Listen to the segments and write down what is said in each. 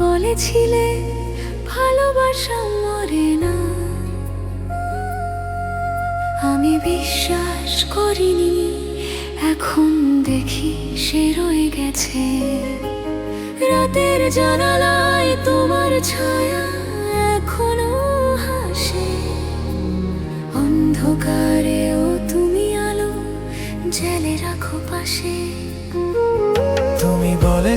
বলেছিলে, ভালোবাসা মরে না। আমি বিশ্বাস করিনি, এখন দেখি সে রয়ে গেছে। রাতের জানালায় তোমার ছায়া এখনও হাসে। অন্ধকারেও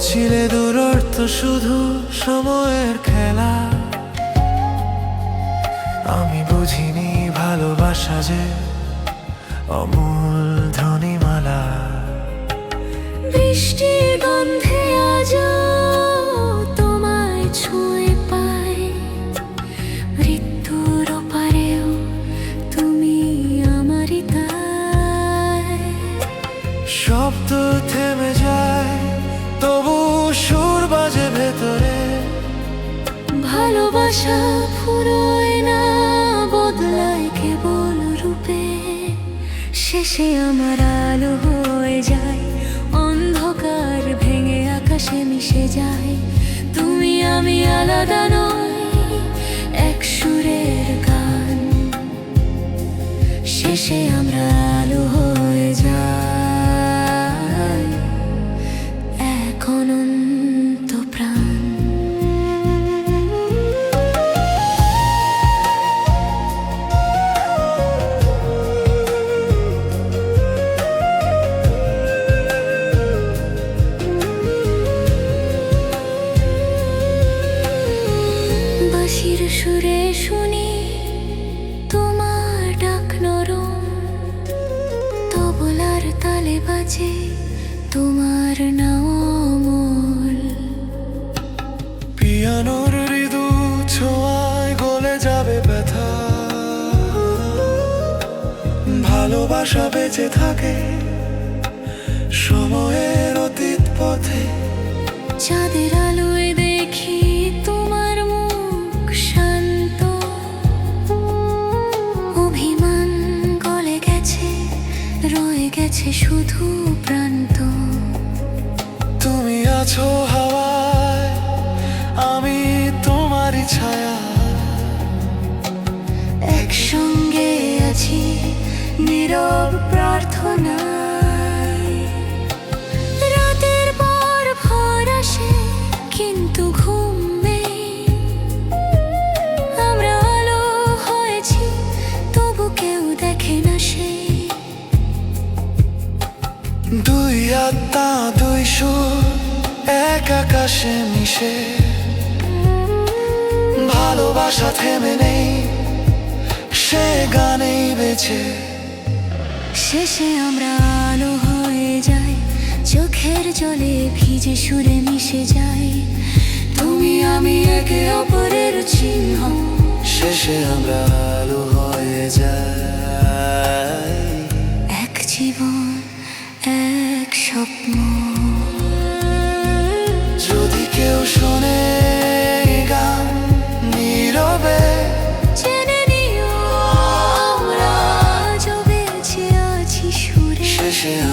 বলেছিলে দূরত্ব শুধু সময়ের খেলা। আমি বুঝিনি ভালোবাসা যে অমূল ধ্বনিমালা। বৃষ্টির গন্ধে আজ তোমায় ছুঁয়ে পাই। মৃত্যুর পারেও তুমি আমারই তাই। শব্দ ভালোবাসা ফুরোয় না, বদলায় কেবল রূপে। শেষে আমার আলো হয়ে যায়, অন্ধকার ভেঙে আকাশে মিশে যায়। তুমি আমি আলাদা নয় শুনি তোমার ডাক নরম তবলার তালে বাজে তোমার নামল পিয়ানোর মৃদু ছোঁয়ায় গলে যাবে ব্যথা। ভালোবাসা বেঁচে থাকে সময়ের অতীত পথে। চাঁদের রয়ে শুধু প্রান্ত। তুমি আছো হাওয়ায় আমি তোমারই ছায়া। একসঙ্গে আছি নীরব প্রার্থনায় আত্মা দুই সুর এক আকাশে মিশে। ভালোবাসা থেমে নেই সে গানেই বেছে শেষে আমরা আলো হয়ে যাই চোখের জলে ভিজে সুরে মিশে যাই। তুমি আমি একে অপরের চিহ্ন। শেষে আমরা আলো হয়ে যাই। się